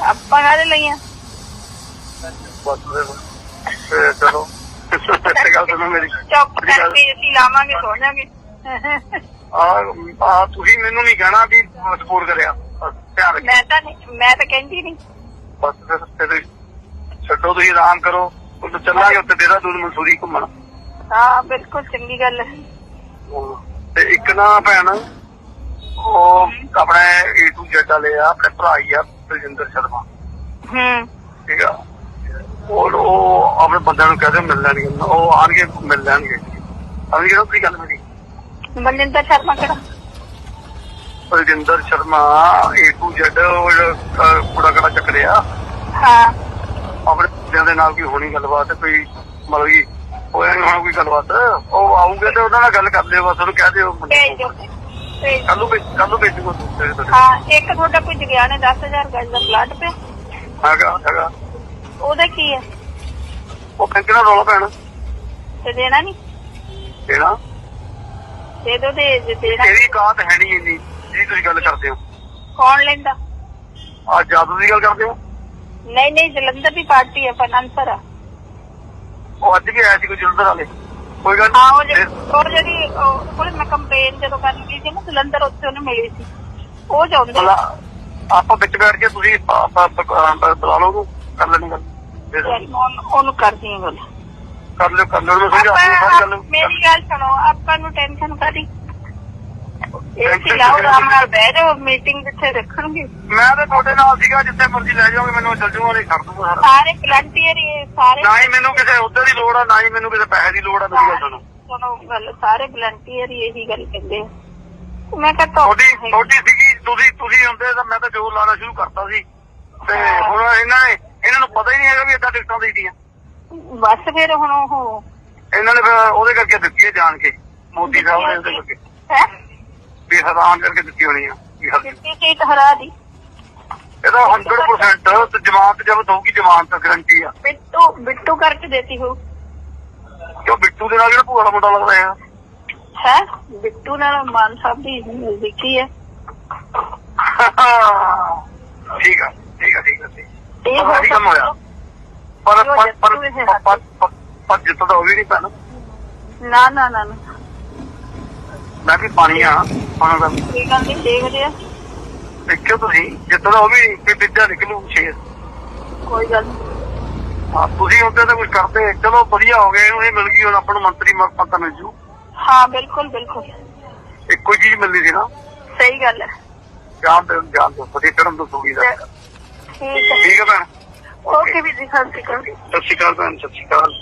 ਆਪਾਂ ਕਾਹਦੇ ਬਸ ਚਲੋ ਤੇ ਗੱਲ ਸੁਣੋ ਮੇਰੀ ਚੁੱਪ ਮੇਰੀ ਗੱਲ- ਕਰਕੇ ਅਸੀਂ ਲਾਵਾਂਗੇ ਸੋ ਜਾਾਂਗੇ ਆ ਆ ਤੁਸੀਂ ਮੈਨੂੰ ਨਹੀਂ ਕਹਿਣਾ ਵੀ ਸਪੋਰਟ ਕਰਿਆ। ਬਸ ਧਿਆਨ ਰੱਖਿਓ। ਮੈਂ ਤਾਂ ਨਹੀਂ ਮੈਂ ਤਾਂ ਕਹਿੰਦੀ ਨਹੀਂ। ਬਸ ਫਿਰ ਛੱਡੋ ਤੁਸੀਂ ਆਰਾਮ ਕਰੋ। ਉਹ ਚੱਲਾਂਗੇ ਉੱਤੇ ਦੇਹਰਾਦੂਨ ਮਨਸੂਰੀ ਘੁੰਮਣ। ਹਾਂ ਬਿਲਕੁਲ ਚੰਗੀ ਗੱਲ ਹੈ। ਤੇ ਇੱਕ ਨਾ ਭੈਣ ਉਹ ਆਪਣੇ ਜੱਟਾ ਲਿਆ ਆਪਣੇ ਭਰਾ ਹੀ ਆ ਬਲਜਿੰਦਰ ਸ਼ਰਮਾ। ਹੂੰ। ਠੀਕ ਆ? ਉਹ ਉਹ ਆਪਣੇ ਬੰਦਿਆਂ ਨੂੰ ਕਹਦੇ ਮਿਲ ਲੈਣਗੇ। ਉਹ ਆਣਗੇ ਮਿਲ ਲੈਣਗੇ। ਆਣਗੇ ਨਾ ਕੀ ਗੱਲ ਮੇਰੀ? ਮਨਿੰਦਰ ਸ਼ਰਮਾ ਕਿਹੜਾ? ਬਲਜਿੰਦਰ ਸ਼ਰਮਾ ਏ ਟੂ ਜੱਟ ਉਹ ਕੂੜਾ ਕੜਾ ਚੱਕ ਰਿਹਾ? ਹਾਂ। ਆਪਣੇ ਬੰਦਿਆਂ ਦੇ ਨਾਲ ਕੋਈ ਹੋਣੀ ਗੱਲਬਾਤ ਕੋਈ ਮਤਲਬ ਕਿ ਨਹੀਂ ਹੋਣਾ ਕੋਈ ਗੱਲਬਾਤ? ਉਹ ਆਉਂਗੇ ਤੇ ਉਹਨਾਂ ਨਾਲ ਗੱਲ ਕਰ ਲਿਓ ਬਸ ਉਹਨੂੰ ਕਹਿ ਦਿਓ। ਕੱਲ ਕੱਲ ਹਾਂ ਇੱਕ ਤੁਹਾਡਾ ਕੋਈ ਜਗਿਆ ਨੇ 10000 ਗਜ ਦਾ ਪਲਾਟ ਪਿਆ। ਹੈਗਾ ਹੈਗਾ। ਉਹਦਾ ਕੀ ਹੈ ਉਹ ਬੈਂਕ ਨਾਲ ਰੌਲਾ ਪੈਣਾ? ਤੇ ਦੇਣਾ ਨਹੀਂ ਦੇਣਾ? ਦੇ ਦੋ ਦੇ ਦੇ ਦੇਣਾ। ਤੇਰੀ ਕਾਤ ਹੈ ਨਹੀਂ ਇੰਨੀ ਜੀ ਤੁਸੀਂ ਗੱਲ ਕਰਦੇ ਹੋ। ਕੌਣ ਲੈਂਦਾ? ਆ ਜਾਦੂ ਦੀ ਗੱਲ ਕਰਦੇ ਹੋ? ਨਹੀਂ ਨਹੀਂ ਜਲੰਧਰ ਦੀ ਪਾਰਟੀ ਹੈ ਫਾਈਨਾਂਸਰ ਆ। ਉਹ ਅੱਜ ਵੀ ਆਇਆ ਸੀ ਕੋਈ ਜਲੰਧਰ ਵਾਲੇ। ਕੋਈ ਗੱਲ ਹਾਂ ਉਹ ਜਿਹੜੀ ਉਹ ਜਿਹੜੀ ਉਹ ਕੋਲ ਮੈਂ ਕੰਪੇਨ ਜਦੋਂ ਕਰਨ ਗਈ ਸੀ ਨਾ ਜਲੰਧਰ ਉੱਥੇ ਉਹਨੂੰ ਮਿਲੀ ਸੀ। ਉਹ ਚਾਹੁੰਦੇ ਭਲਾ ਆਪਾਂ ਵਿੱਚ ਬੈਠ ਕੇ ਤੁਸੀਂ ਪ- ਪ- ਅਹ ਬੁਲਾ ਲਓ ਉਹਨੂੰ ਕਰ ਲੈਣੀ ਗੱਲ। ਦੇ ਦਿਓ। ਉਹਨੂੰ- ਉਹਨੂੰ ਕਰਦੀ ਹਾਂ ਗੱਲ। ਕਰ ਲਿਓ ਕਰ ਲਿਓ ਉਹਨੂੰ ਸਮਝਾ ਦਿਓ ਸਾਰੀ ਆਪਾਂ ਗੱਲ ਮੇਰੀ ਗੱਲ ਸੁਣੋ ਆਪਾਂ ਨੂੰ ਟੈਨਸ਼ਨ ਕਾਦੀ ਇਹ ਸੀ ਲਾਓ ਆਰਾਮ ਨਾਲ ਬਹਿ ਜਾਓ ਮੀਟਿੰਗ ਜਿੱਥੇ ਰੱਖਣਗੇ। ਮੈਂ ਤਾਂ ਤੁਹਾਡੇ ਨਾਲ ਸੀਗਾ ਜਿੱਥੇ ਮਰਜ਼ੀ ਲੈ ਜਾਓਗੇ ਮੈਨੂੰ ਚੱਲ ਜੂਗਾ ਨਹੀਂ ਕਰ ਦੂੰਗਾ ਸਾਰਾ ਸਾਰੇ ਵਲੰਟੀਅਰ ਹੀ ਸਾਰੇ ਨਾ ਹੀ ਮੈਨੂੰ ਕਿਸੇ ਉੱਧਰ ਦੀ ਲੋੜ ਆ ਨਾ ਹੀ ਮੈਨੂੰ ਕਿਸੇ ਪੈਸੇ ਦੀ ਲੋੜ ਆ ਮੇਰੀ ਗੱਲ ਸੁਣੋ। ਸੁਣੋ ਗੱਲ ਸਾਰੇ ਵਲੰਟੀਅਰ ਹੀ ਇਹੀ ਗੱਲ ਕਹਿੰਦੇ ਆ। ਮੈਂ ਕਹਾਂ ਤੁਹਾਡੀ ਤੁਹਾਡੀ ਸੀਗੀ ਤੁਸੀਂ ਤੁਸੀਂ ਹੁੰਦੇ ਤਾਂ ਮੈਂ ਤਾਂ ਜੋਰ ਲਾਣਾ ਸ਼ੁਰੂ ਕਰਤਾ ਸੀ। ਤੇ ਹੁਣ ਇਹਨਾਂ ਨੇ ਇਹਨਾਂ ਨੂੰ ਪਤਾ ਹੀ ਨਹੀਂ ਹੈਗਾ ਵੀ ਏਦਾਂ ਟਿਕਟਾਂ ਦੇਈਆਂ ਬਸ ਫਿਰ ਹੁਣ ਉਹ ਇਹਨਾਂ ਨੇ ਫਿਰ ਉਹਦੇ ਕਰਕੇ ਦਿੱਤੀ ਹੈ ਜਾਣ ਕੇ ਮੋਦੀ ਸਾਹਿਬ ਨੇ ਉਹਦੇ ਕਰਕੇ। ਹੈ? ਵੀ ਹੈਰਾਨ ਕਰਕੇ ਦਿੱਤੀ ਹੋਣੀ ਆ ਦਿੱਤੀ ਸੀਟ ਹਰਾ ਦੀ? ਇਹਦਾ 100% ਤੇ ਜ਼ਮਾਨਤ ਜਦ ਹੋਊਗੀ ਜ਼ਮਾਨਤ ਗਰੰਟੀ ਆ। ਬਿੱਟੂ ਬਿੱਟੂ ਕਰਕੇ ਦੇਤੀ ਹੋ ਕਿਉਂ ਬਿੱਟੂ ਦੇ ਨਾਲ ਜਿਹੜਾ ਭੂਆ ਦਾ ਮੁੰਡਾ ਲੱਗਦਾ ਹੈ ਹੈ? ਬਿੱਟੂ ਨਾਲ ਮਾਨ ਸਾਹਿਬ ਦੀ ਨਜ਼ਦੀਕੀ ਹੈ? ਠੀਕ ਆ ਠੀਕ ਆ ਠੀਕ ਆ ਠੀਕ ਇਹ ਆ ਹੋ ਆਹੀ ਕੰਮ ਹੋਇਆ ਪਰ ਪਰ ਪਰ ਪਰ- ਪਰ- ਪਰ ਜਿੱਤਦਾ ਉਹ ਵੀ ਨਹੀਂ ਪੈਣਾ। ਨਾ ਨਾ ਨਾ ਨਾ। ਮੈਂ ਵੀ ਪਾਣੀ ਆ ਪਾਣਾ ਦਾ। ਇਹ ਗੱਲ ਨਹੀਂ ਦੇਖਦੇ ਆ। ਦੇਖਿਓ ਤੁਸੀਂ ਜਿੱਤਦਾ ਉਹ ਵੀ ਵਿੱਦਿਆ ਨਿਕਲੂ ਛੇ ਕੋਈ ਗੱਲ। ਹਾਂ ਤੁਸੀਂ ਹੁੰਦੇ ਤਾਂ ਕੁਝ ਕਰਦੇ ਚਲੋ ਵਧੀਆ ਹੋ ਗਿਆ ਇਹਨੂੰ ਇਹ ਮਿਲ ਗਈ ਹੁਣ ਆਪਾਂ ਨੂੰ ਮੰਤਰੀ ਮ- ਪਦ ਮਿਲ ਜੂ। ਹਾਂ ਬਿਲਕੁਲ ਬਿਲਕੁਲ। ਇੱਕੋ ਚੀਜ਼ ਮਿਲਣੀ ਸੀ ਨਾ। ਸਹੀ ਗੱਲ ਹੈ। ਜਾਣ ਦੇ ਜਾਣ ਦੋ। ਵਧੀਆ ਚੜਨ ਦੋ ਸੂਗੀ ਦਾ। ਠੀਕ ਹੈ। ਠੀਕ ਹੈ ਭੈਣ। ਓਕੇ ਵੀ ਜੀ ਸਤਿ ਸ਼੍ਰੀ ਅਕਾਲ। ਸਤਿ ਸ਼੍ਰੀ ਅਕਾਲ ਭੈਣ ਸਤਿ ਸ਼੍ਰੀ ਅਕਾਲ।